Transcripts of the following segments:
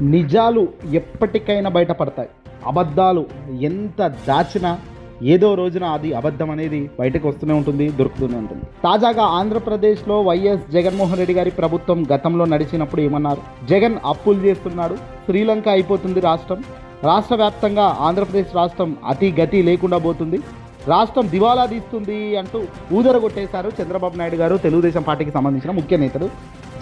నిజాలు ఎప్పటికైనా బయటపడతాయి. అబద్ధాలు ఎంత దాచినా ఏదో రోజున అది అబద్ధం అనేది బయటకు వస్తూనే ఉంటుంది దొరుకుతూనే ఉంటుంది. తాజాగా ఆంధ్రప్రదేశ్లో వైఎస్ జగన్మోహన్ రెడ్డి గారి ప్రభుత్వం గతంలో నడిచినప్పుడు ఏమన్నారు? జగన్ అప్పులు చేస్తున్నాడు శ్రీలంక అయిపోతుంది రాష్ట్రం. రాష్ట్ర వ్యాప్తంగా ఆంధ్రప్రదేశ్ రాష్ట్రం అతి గతి లేకుండా పోతుంది. రాష్ట్రం దివాలా తీస్తుంది అంటూ ఊదరగొట్టేశారు చంద్రబాబు నాయుడు గారు తెలుగుదేశం పార్టీకి సంబంధించిన ముఖ్య నేతలు.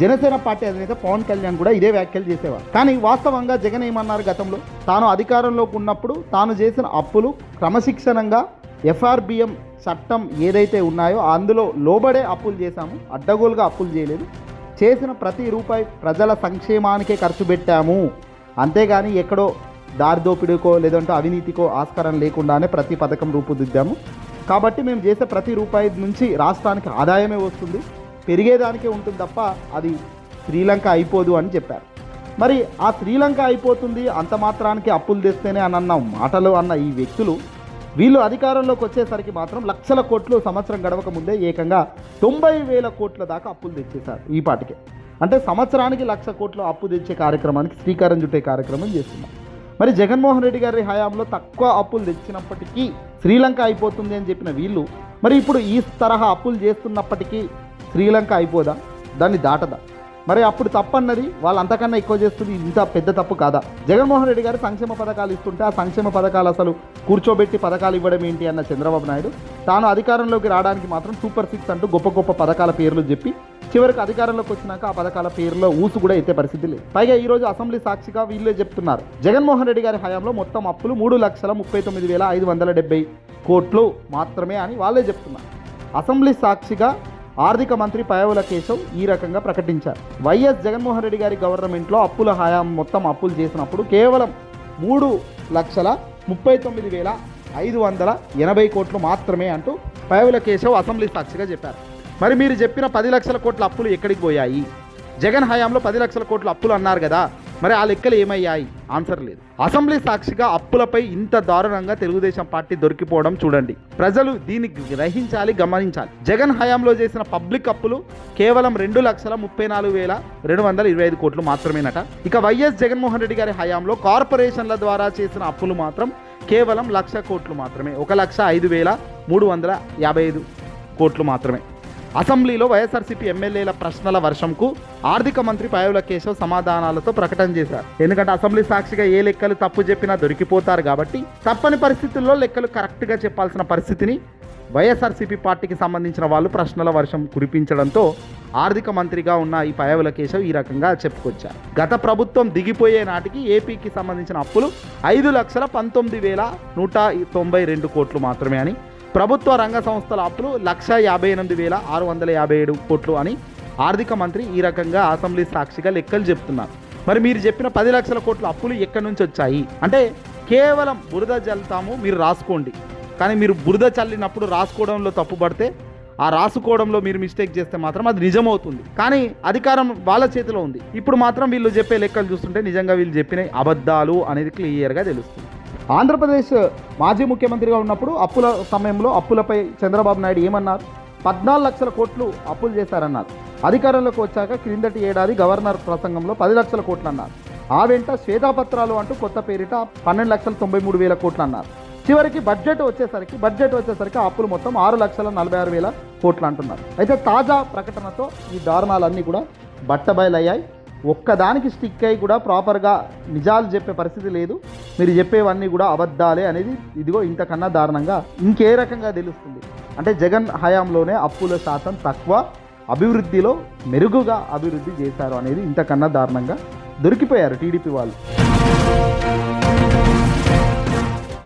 జనసేన పార్టీ అధినేత పవన్ కళ్యాణ్ కూడా ఇదే వ్యాఖ్యలు చేసేవారు. కానీ వాస్తవంగా జగన్ ఏమన్నారు గతంలో? తాను అధికారంలోకి ఉన్నప్పుడు తాను చేసిన అప్పులు క్రమశిక్షణంగా ఎఫ్ఆర్బిఎం చట్టం ఏదైతే ఉన్నాయో అందులో లోబడే అప్పులు చేశాము అడ్డగోలుగా అప్పులు చేయలేదు. చేసిన ప్రతి రూపాయి ప్రజల సంక్షేమానికే ఖర్చు పెట్టాము. అంతేగాని ఎక్కడో దారిదోపిడికో లేదంటే అవినీతికో ఆస్కారం లేకుండానే ప్రతి పథకం రూపుదిద్దాము. కాబట్టి మేము చేసే ప్రతి రూపాయి నుంచి రాష్ట్రానికి ఆదాయమే వస్తుంది. పెరిగేదానికే ఉంటుంది తప్ప అది శ్రీలంక అయిపోదు అని చెప్పారు. మరి ఆ శ్రీలంక అయిపోతుంది అంత మాత్రానికి అప్పులు తెస్తేనే అని అన్న మాటలు అన్న ఈ వ్యక్తులు వీళ్ళు అధికారంలోకి వచ్చేసరికి మాత్రం లక్షల కోట్లు సంవత్సరం గడవక ముందే ఏకంగా తొంభై వేల కోట్ల దాకా అప్పులు తెచ్చేశారు ఈ పాటికే. అంటే సంవత్సరానికి లక్ష కోట్లు అప్పు తెచ్చే కార్యక్రమానికి శ్రీకారం చుట్టే కార్యక్రమం చేస్తున్నారు. మరి జగన్మోహన్ రెడ్డి గారి హయాంలో తక్కువ అప్పులు తెచ్చినప్పటికీ శ్రీలంక అయిపోతుంది అని చెప్పిన వీళ్ళు మరి ఇప్పుడు ఈ తరహా అప్పులు చేస్తున్నప్పటికీ శ్రీలంక అయిపోదా? దాన్ని దాటదా? మరి అప్పుడు తప్పన్నది వాళ్ళు అంతకన్నా ఎక్కువ చేస్తుంది ఇంత పెద్ద తప్పు కాదా? జగన్మోహన్ రెడ్డి గారు సంక్షేమ పథకాలు ఇస్తుంటే ఆ సంక్షేమ పథకాలు అసలు కూర్చోబెట్టి పథకాలు ఇవ్వడం ఏంటి అన్న చంద్రబాబు నాయుడు? తాను అధికారంలోకి రావడానికి మాత్రం సూపర్ సిక్స్ అంటూ గొప్ప గొప్ప పథకాల పేర్లు చెప్పి చివరికి అధికారంలోకి వచ్చినాక ఆ పథకాల పేరులో ఊసు కూడా ఎత్తే పరిస్థితి లేదు. పైగా ఈ రోజు అసెంబ్లీ సాక్షిగా వీళ్ళే చెప్తున్నారు. జగన్మోహన్ రెడ్డి గారి హయాంలో మొత్తం అప్పులు మూడు లక్షల ముప్పై తొమ్మిది వేల ఐదు వందల డెబ్బై కోట్లు మాత్రమే అని వాళ్ళే చెప్తున్నారు. అసెంబ్లీ సాక్షిగా ఆర్థిక మంత్రి పయవుల కేశవ్ ఈ రకంగా ప్రకటించారు. వైఎస్ జగన్మోహన్ రెడ్డి గారి గవర్నమెంట్లో అప్పుల హయాం మొత్తం అప్పులు చేసినప్పుడు కేవలం మూడు లక్షల ముప్పై తొమ్మిది వేల ఐదు వందల ఎనభై కోట్లు మాత్రమే అంటూ పయవుల కేశవ్ అసెంబ్లీ సాక్షిగా చెప్పారు. మరి మీరు చెప్పిన పది లక్షల కోట్ల అప్పులు ఎక్కడికి పోయాయి? జగన్ హయాంలో పది లక్షల కోట్ల అప్పులు అన్నారు కదా మరి ఆ లెక్కలు ఏమయ్యాయి? ఆన్సర్ లేదు. అసెంబ్లీ సాక్షిగా అప్పులపై ఇంత దారుణంగా తెలుగుదేశం పార్టీ దొరికిపోవడం చూడండి. ప్రజలు దీన్ని గ్రహించాలి గమనించాలి. జగన్ హయాంలో చేసిన పబ్లిక్ అప్పులు కేవలం రెండు లక్షల ముప్పై నాలుగు వేల రెండు వందల ఇరవై ఐదు కోట్లు మాత్రమేనట. ఇక వైఎస్ జగన్మోహన్ రెడ్డి గారి హయాంలో కార్పొరేషన్ల ద్వారా చేసిన అప్పులు మాత్రం కేవలం లక్ష కోట్లు మాత్రమే. ఒక లక్ష ఐదు వేల మూడు వందల యాభై ఐదు కోట్లు మాత్రమే. అసెంబ్లీలో వైఎస్ఆర్సీపీ ఎమ్మెల్యేల ప్రశ్నల వర్షంకు ఆర్థిక మంత్రి పాయవుల కేశవ్ సమాధానాలతో ప్రకటన చేశారు. ఎందుకంటే అసెంబ్లీ సాక్షిగా ఏ లెక్కలు తప్పు చెప్పినా దొరికిపోతారు కాబట్టి తప్పని పరిస్థితుల్లో లెక్కలు కరెక్ట్గా చెప్పాల్సిన పరిస్థితిని వైఎస్ఆర్సీపీ పార్టీకి సంబంధించిన వాళ్ళు ప్రశ్నల వర్షం కురిపించడంతో ఆర్థిక మంత్రిగా ఉన్న ఈ పయవుల కేశవ్ ఈ రకంగా చెప్పుకొచ్చారు. గత ప్రభుత్వం దిగిపోయే నాటికి ఏపీకి సంబంధించిన అప్పులు ఐదు లక్షల పంతొమ్మిది వేల నూట తొంభై రెండు కోట్లు మాత్రమే అని ప్రభుత్వ రంగ సంస్థల అప్పులు లక్ష యాభై ఎనిమిది వేల ఆరు వందల యాభై ఏడు కోట్లు అని ఆర్థిక మంత్రి ఈ రకంగా అసెంబ్లీ సాక్షిగా లెక్కలు చెప్తున్నారు. మరి మీరు చెప్పిన పది లక్షల కోట్ల అప్పులు ఎక్కడి నుంచి వచ్చాయి? అంటే కేవలం బురద చల్లుతాము మీరు రాసుకోండి. కానీ మీరు బురద చల్లినప్పుడు రాసుకోవడంలో తప్పుపడితే ఆ రాసుకోవడంలో మీరు మిస్టేక్ చేస్తే మాత్రం అది నిజమవుతుంది. కానీ అధికారం వాళ్ళ చేతిలో ఉంది. ఇప్పుడు మాత్రం వీళ్ళు చెప్పే లెక్కలు చూస్తుంటే నిజంగా వీళ్ళు చెప్పిన అబద్ధాలు అనేది క్లియర్గా తెలుస్తుంది. ఆంధ్రప్రదేశ్ మాజీ ముఖ్యమంత్రిగా ఉన్నప్పుడు అప్పుల సమయంలో అప్పులపై చంద్రబాబు నాయుడు ఏమన్నారు? పద్నాలుగు లక్షల కోట్లు అప్పులు చేశారన్నారు. అధికారంలోకి వచ్చాక క్రిందటి ఏడాది గవర్నర్ ప్రసంగంలో పది లక్షల కోట్లు అన్నారు ఆ వెంట శ్వేతాపత్రాలు అంటూ కొత్త పేరిట పన్నెండు లక్షల తొంభై మూడు వేల కోట్లు అన్నారు చివరికి బడ్జెట్ వచ్చేసరికి బడ్జెట్ వచ్చేసరికి అప్పులు మొత్తం ఆరు లక్షల నలభై ఆరు వేల కోట్లు అంటున్నారు. అయితే తాజా ప్రకటనతో ఈ దారుణాలన్నీ కూడా బట్టబయలయ్యాయి. ఒక్కదానికి స్టిక్ అయి కూడా ప్రాపర్గా నిజాలు చెప్పే పరిస్థితి లేదు. మీరు చెప్పేవన్నీ కూడా అబద్ధాలే అనేది ఇదిగో ఇంతకన్నా దారుణంగా ఇంకే రకంగా తెలుస్తుంది. అంటే జగన్ హయాంలోనే అప్పుల శాతం తక్కువ అభివృద్ధిలో మెరుగుగా అభివృద్ధి చేశారు అనేది ఇంతకన్నా దారుణంగా దొరికిపోయారు టీడీపీ వాళ్ళు.